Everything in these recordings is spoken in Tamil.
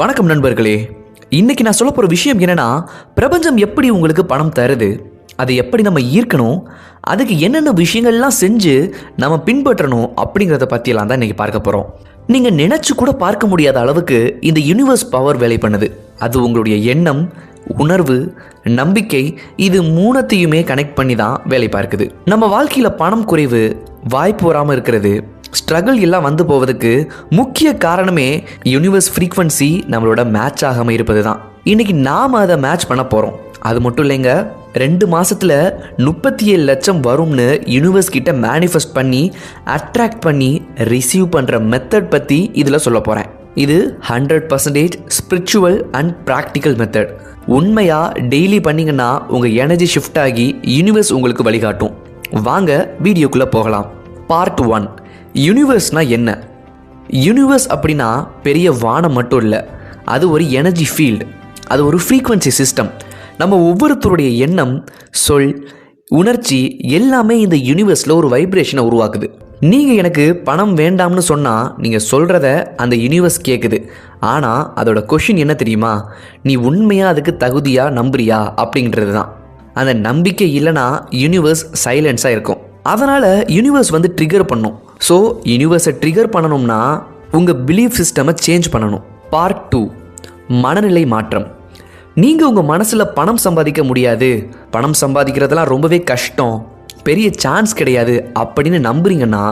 வணக்கம் நண்பர்களே. இன்னைக்கு நான் சொல்ல போகிற விஷயம் என்னன்னா பிரபஞ்சம் எப்படி உங்களுக்கு பணம் தருது? அதை எப்படி நம்ம ஈர்க்கணும்? அதுக்கு என்னென்ன விஷயங்கள்லாம் செஞ்சு நம்ம பின்பற்றணும் அப்படிங்கிறத பற்றியெல்லாம் தான் இன்றைக்கி பார்க்க போகிறோம் நீங்கள் நினச்சி கூட பார்க்க முடியாத அளவுக்கு இந்த யூனிவர்ஸ் பவர் வேலை பண்ணுது. அது உங்களுடைய எண்ணம் உணர்வு நம்பிக்கை இது மூணத்தையுமே கனெக்ட் பண்ணி தான் வேலை பார்க்குது. நம்ம வாழ்க்கையில் பணம் குறைவு வாய்ப்பு வராமல் இருக்கிறது ஸ்ட்ரகிள் எல்லாம் வந்து போவதுக்கு முக்கிய காரணமே யூனிவர்ஸ் ஃப்ரீக்வன்சி நம்மளோட மேட்ச் ஆகாமல் இருப்பது தான் இன்னைக்கு நாம் அதை மேட்ச் பண்ண போகிறோம் அது மட்டும் இல்லைங்க ரெண்டு மாதத்தில் முப்பத்தி ஏழு லட்சம் வரும்னு யூனிவர்ஸ் கிட்ட மேனிஃபெஸ்ட் பண்ணி அட்ராக்ட் பண்ணி ரிசீவ் பண்ணுற மெத்தட் பற்றி இதில் சொல்ல போகிறேன் இது hundred percentage spiritual and practical method உண்மையாக டெய்லி பண்ணிங்கன்னா உங்கள் எனர்ஜி ஷிஃப்ட் ஆகி யூனிவர்ஸ் உங்களுக்கு வழிகாட்டும். வாங்க வீடியோக்குள்ளே போகலாம். பார்ட் ஒன் யூனிவர்ஸ்னா என்ன? யூனிவர்ஸ் அப்படின்னா பெரிய வானம் மட்டும் இல்லை அது ஒரு எனர்ஜி ஃபீல்டு அது ஒரு ஃப்ரீக்வன்சி சிஸ்டம் நம்ம ஒவ்வொருத்தருடைய எண்ணம் சொல் உணர்ச்சி எல்லாமே இந்த யூனிவர்ஸில் ஒரு வைப்ரேஷனை உருவாக்குது. நீங்கள் எனக்கு பணம் வேண்டாம்னு சொன்னால் நீங்கள் சொல்கிறத அந்த யூனிவர்ஸ் கேட்குது ஆனால் அதோட கொஷின் என்ன தெரியுமா? நீ உண்மையாக அதுக்கு தகுதியாக நம்புறியா? அப்படின்றது தான் அந்த நம்பிக்கை இல்லைன்னா யூனிவர்ஸ் சைலன்ஸாக இருக்கும். அதனால் யூனிவர்ஸ் வந்து ட்ரிகர் பண்ணும். ஸோ யூனிவர்ஸை ட்ரிகர் பண்ணணும்னா உங்கள் பிலீஃப் சிஸ்டமை சேஞ்ச் பண்ணணும். பார்ட் டூ மனநிலை மாற்றம். நீங்கள் உங்கள் மனசில் பணம் சம்பாதிக்க முடியாது. பணம் சம்பாதிக்கிறதெல்லாம் ரொம்பவே கஷ்டம். பெரிய சான்ஸ் கிடையாது அப்படின்னு நம்புறீங்கன்னா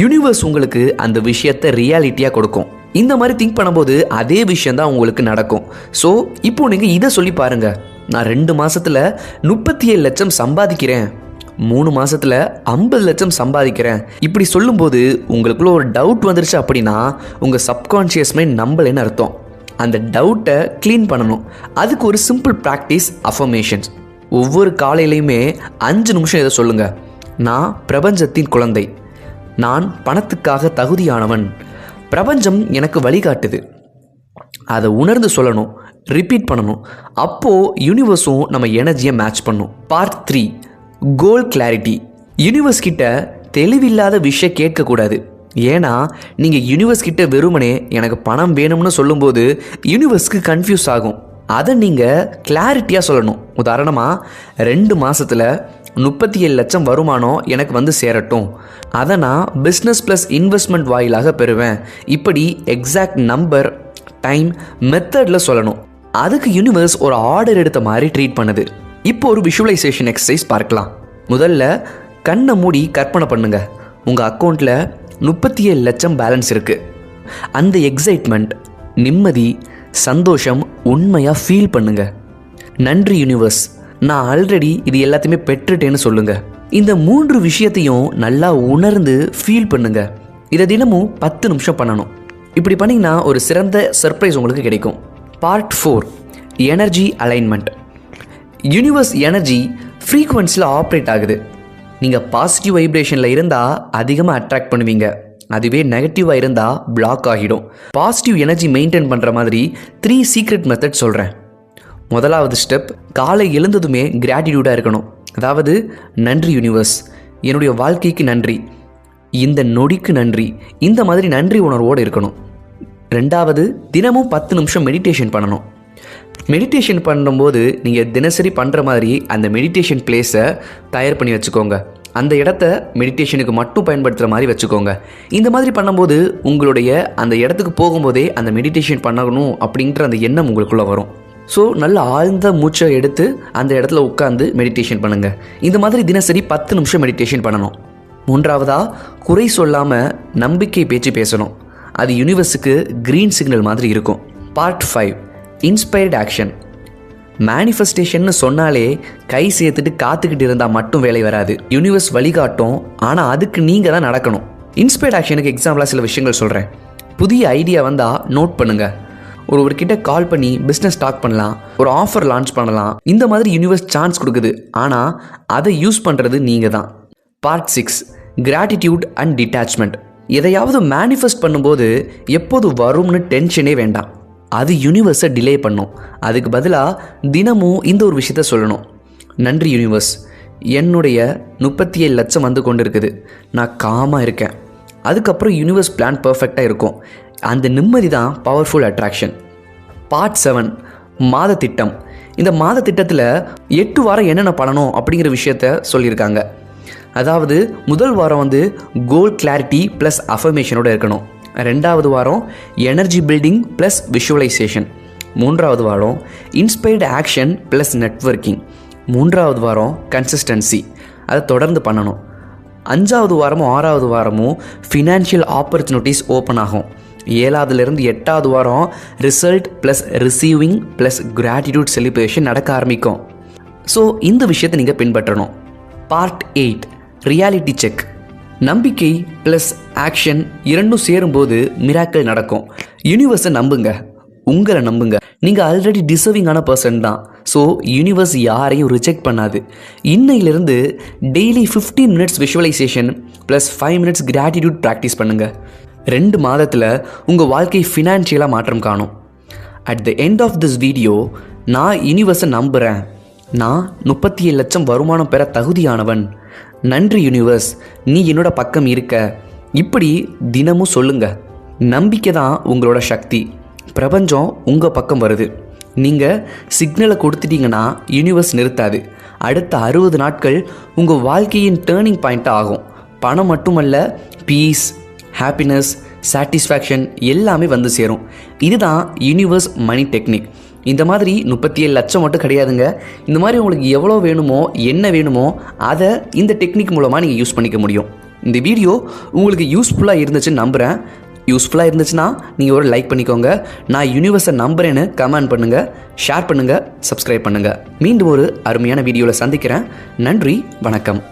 யூனிவர்ஸ் உங்களுக்கு அந்த விஷயத்தை ரியாலிட்டியாக கொடுக்கும். இந்த மாதிரி திங்க் பண்ணும்போது அதே விஷயந்தான் உங்களுக்கு நடக்கும். ஸோ இப்போ நீங்கள் இதை சொல்லி பாருங்க. நான் ரெண்டு மாதத்தில் முப்பத்தி ஏழு லட்சம் சம்பாதிக்கிறேன். மூணு மாசத்துல ஐம்பது லட்சம் சம்பாதிக்கிறேன். இப்படி சொல்லும்போது உங்களுக்குள்ள ஒரு டவுட் வந்துருச்சு அப்படின்னா உங்கள் சப்கான்ஷியஸ் மைண்ட் நம்பலைன்னு அர்த்தம். அந்த டவுட்டை க்ளீன் பண்ணணும். அதுக்கு ஒரு சிம்பிள் ப்ராக்டிஸ் அஃபர்மேஷன்ஸ் ஒவ்வொரு காலையிலையுமே அஞ்சு நிமிஷம் இதை சொல்லுங்க. நான் பிரபஞ்சத்தின் குழந்தை. நான் பணத்துக்காக தகுதியானவன். பிரபஞ்சம் எனக்கு வழிகாட்டுது. அதை உணர்ந்து சொல்லணும் ரிப்பீட் பண்ணணும். அப்போது யூனிவர்ஸும் நம்ம எனர்ஜியை மேட்ச் பண்ணும். Part three goal clarity universe கிட்ட தெளிவில்லாத விஷயம் கேட்கக்கூடாது. ஏன்னா நீங்கள் யூனிவர்ஸ் கிட்ட வெறுமனே எனக்கு பணம் வேணும்னு சொல்லும்போது யூனிவர்ஸ்க்கு கன்ஃபியூஸ் ஆகும். அதை நீங்கள் கிளாரிட்டியாக சொல்லணும். உதாரணமாக ரெண்டு மாதத்தில் முப்பத்தி ஏழு லட்சம் வருமானம் எனக்கு வந்து சேரட்டும். அதை நான் பிஸ்னஸ் ப்ளஸ் இன்வெஸ்ட்மெண்ட் வாயிலாக பெறுவேன். இப்படி எக்ஸாக்ட் நம்பர் டைம் மெத்தடில் சொல்லணும். அதுக்கு யூனிவர்ஸ் ஒரு ஆர்டர் எடுத்த மாதிரி ட்ரீட் பண்ணுது. இப்போ ஒரு விஷுவலைசேஷன் எக்ஸசைஸ் பார்க்கலாம். முதல்ல கண்ணை மூடி கற்பனை பண்ணுங்க. உங்கள் அக்கௌண்ட்டில் முப்பத்தி ஏழு லட்சம் பேலன்ஸ் இருக்குது அந்த எக்ஸைட்மெண்ட் நிம்மதி சந்தோஷம் உண்மையாக ஃபீல் பண்ணுங்க. நன்றி யூனிவர்ஸ் நான் ஆல்ரெடி இது எல்லாத்தையுமே பெற்றுட்டேன்னு சொல்லுங்க. இந்த மூன்று விஷயத்தையும் நல்லா உணர்ந்து ஃபீல் பண்ணுங்க. இதை தினமும் பத்து நிமிஷம் பண்ணணும். இப்படி பண்ணிங்கன்னா ஒரு சிறந்த சர்ப்ரைஸ் உங்களுக்கு கிடைக்கும். Part four energy alignment universe energy ஃப்ரீக்குவென்சியில் operate ஆகுது. நீங்கள் பாசிட்டிவ் வைப்ரேஷனில் இருந்தால் அதிகமாக அட்ராக்ட் பண்ணுவீங்க. அதுவே நெகட்டிவாக இருந்தால் பிளாக் ஆகிடும். பாசிட்டிவ் எனர்ஜி மெயின்டைன் பண்ணுற மாதிரி த்ரீ சீக்ரெட் மெத்தட் சொல்கிறேன் முதலாவது ஸ்டெப் காலை எழுந்ததுமே கிராட்டிடியூடாக இருக்கணும். அதாவது நன்றி யூனிவர்ஸ் என்னுடைய வாழ்க்கைக்கு நன்றி. இந்த நொடிக்கு நன்றி. இந்த மாதிரி நன்றி உணர்வோடு இருக்கணும். ரெண்டாவது தினமும் பத்து நிமிஷம் மெடிடேஷன் பண்ணணும். மெடிடேஷன் பண்ணும்போது நீங்கள் தினசரி பண்ணுற மாதிரி அந்த மெடிடேஷன் பிளேஸை தயார் பண்ணி வச்சுக்கோங்க. அந்த இடத்த மெடிடேஷனுக்கு மட்டும் பயன்படுத்துகிற மாதிரி வச்சுக்கோங்க. இந்த மாதிரி பண்ணும்போது உங்களுடைய அந்த இடத்துக்கு போகும்போதே அந்த மெடிடேஷன் பண்ணணும் அப்படின்ற அந்த எண்ணம் உங்களுக்குள்ளே வரும். ஸோ நல்ல ஆழ்ந்த மூச்சை எடுத்து அந்த இடத்துல உட்காந்து மெடிடேஷன் பண்ணுங்கள் இந்த மாதிரி தினசரி பத்து நிமிஷம் மெடிடேஷன் பண்ணணும். மூன்றாவதாக குறை சொல்லாமல் நம்பிக்கை பேச்சு பேசணும். அது யூனிவர்ஸுக்கு க்ரீன் சிக்னல் மாதிரி இருக்கும். பார்ட் ஃபைவ் இன்ஸ்பயர்ட் ஆக்ஷன் மேனிஃபெஸ்டேஷன்னு சொன்னாலே கை சேர்த்துட்டு காத்துக்கிட்டு இருந்தால் மட்டும் வேலை வராது. யூனிவர்ஸ் வழிகாட்டும். ஆனால் அதுக்கு நீங்கள் தான் நடக்கணும். இன்ஸ்பைர்ட் ஆக்ஷனுக்கு எக்ஸாம்பிளாக சில விஷயங்கள் சொல்கிறேன் புதிய ஐடியா வந்தால் நோட் பண்ணுங்கள் ஒருவர்கிட்ட கால் பண்ணி பிஸ்னஸ் ஸ்டார்ட் பண்ணலாம். ஒரு ஆஃபர் லான்ச் பண்ணலாம். இந்த மாதிரி யூனிவர்ஸ் சான்ஸ் கொடுக்குது. ஆனால் அதை யூஸ் பண்ணுறது நீங்கள் தான். Part six gratitude and detachment எதையாவது மேனிஃபெஸ்ட் பண்ணும்போது எப்போது வரும்னு டென்ஷனே வேண்டாம். அது யூனிவர்ஸை டிலே பண்ணும். அதுக்கு பதிலாக தினமும் இந்த ஒரு விஷயத்த சொல்லணும். நன்றி யூனிவர்ஸ் என்னுடைய முப்பத்தி ஏழு லட்சம் வந்து கொண்டு இருக்குது நான் காமாக இருக்கேன். அதுக்கப்புறம் யூனிவர்ஸ் பிளான் பர்ஃபெக்டாக இருக்கும். அந்த நிம்மதி தான் பவர்ஃபுல் அட்ராக்ஷன் பார்ட் செவன் மாத திட்டம் இந்த மாத திட்டத்தில் எட்டு வாரம் என்னென்ன பண்ணணும் அப்படிங்கிற விஷயத்த சொல்லியிருக்காங்க. அதாவது முதல் வாரம் வந்து கோல் கிளாரிட்டி ப்ளஸ் அஃபர்மேஷனோடு இருக்கணும். ரெண்டாவது வாரம் எனர்ஜி பில்டிங் ப்ளஸ் விஷுவலைசேஷன் மூன்றாவது வாரம் இன்ஸ்பைர்டு ஆக்ஷன் ப்ளஸ் நெட்வொர்க்கிங் மூன்றாவது வாரம் கன்சிஸ்டன்சி அதை தொடர்ந்து பண்ணணும். அஞ்சாவது வாரமும் ஆறாவது வாரமும் ஃபினான்ஷியல் ஆப்பர்ச்சுனிட்டிஸ் ஓப்பன் ஆகும். ஏழாவதுலேருந்து எட்டாவது வாரம் result plus receiving plus gratitude celebration நடக்க ஆரம்பிக்கும். ஸோ இந்த விஷயத்தை நீங்கள் பின்பற்றணும். பார்ட் எயிட் ரியாலிட்டி செக் நம்பிக்கை ப்ளஸ் ஆக்ஷன் இரண்டும் சேரும்போது மிராக்கள் நடக்கும். யூனிவர்ஸை நம்புங்க. உங்களை நம்புங்க. நீங்கள் ஆல்ரெடி டிசர்விங்கான பர்சன் தான். ஸோ யூனிவர்ஸ் யாரையும் ரிஜெக்ட் பண்ணாது. இன்னையிலிருந்து daily 15 minutes visualisation plus five minutes gratitude practice பண்ணுங்கள் ரெண்டு மாதத்தில் உங்கள் வாழ்க்கை ஃபினான்ஷியலாக மாற்றம் காணும். At the end of this video நான் யூனிவர்ஸை நம்புகிறேன் நான் முப்பத்தி ஏழு லட்சம் வருமானம் பெற தகுதியானவன். நன்றி யூனிவர்ஸ் நீ என்னோட பக்கம் இருக்க. இப்படி தினமும் சொல்லுங்க. நம்பிக்கை தான் உங்களோட சக்தி. பிரபஞ்சம் உங்கள் பக்கம் வருது. நீங்கள் சிக்னலை கொடுத்துட்டீங்கன்னா யூனிவர்ஸ் நிறுத்தாது. அடுத்த அறுபது நாட்கள் உங்கள் வாழ்க்கையின் டேர்னிங் பாயிண்ட்டாக ஆகும். பணம் மட்டுமல்ல பீஸ் ஹாப்பினஸ் சாட்டிஸ்ஃபேக்ஷன் எல்லாமே வந்து சேரும். இதுதான் யூனிவர்ஸ் மணி டெக்னிக் இந்த மாதிரி முப்பத்தி ஏழு லட்சம் மட்டும் கிடையாதுங்க. இந்த மாதிரி உங்களுக்கு எவ்வளோ வேணுமோ என்ன வேணுமோ அதை இந்த டெக்னிக் மூலமாக நீங்கள் யூஸ் பண்ணிக்க முடியும். இந்த வீடியோ உங்களுக்கு யூஸ்ஃபுல்லாக இருந்துச்சுன்னு நம்புகிறேன் யூஸ்ஃபுல்லாக இருந்துச்சுன்னா நீங்கள் ஒரு லைக் பண்ணிக்கோங்க. நான் யூனிவர்ஸை நம்புறேன்னு கமெண்ட் பண்ணுங்கள் ஷேர் பண்ணுங்கள் சப்ஸ்கிரைப் பண்ணுங்கள் மீண்டும் ஒரு அருமையான வீடியோவில் சந்திக்கிறேன். நன்றி. வணக்கம்.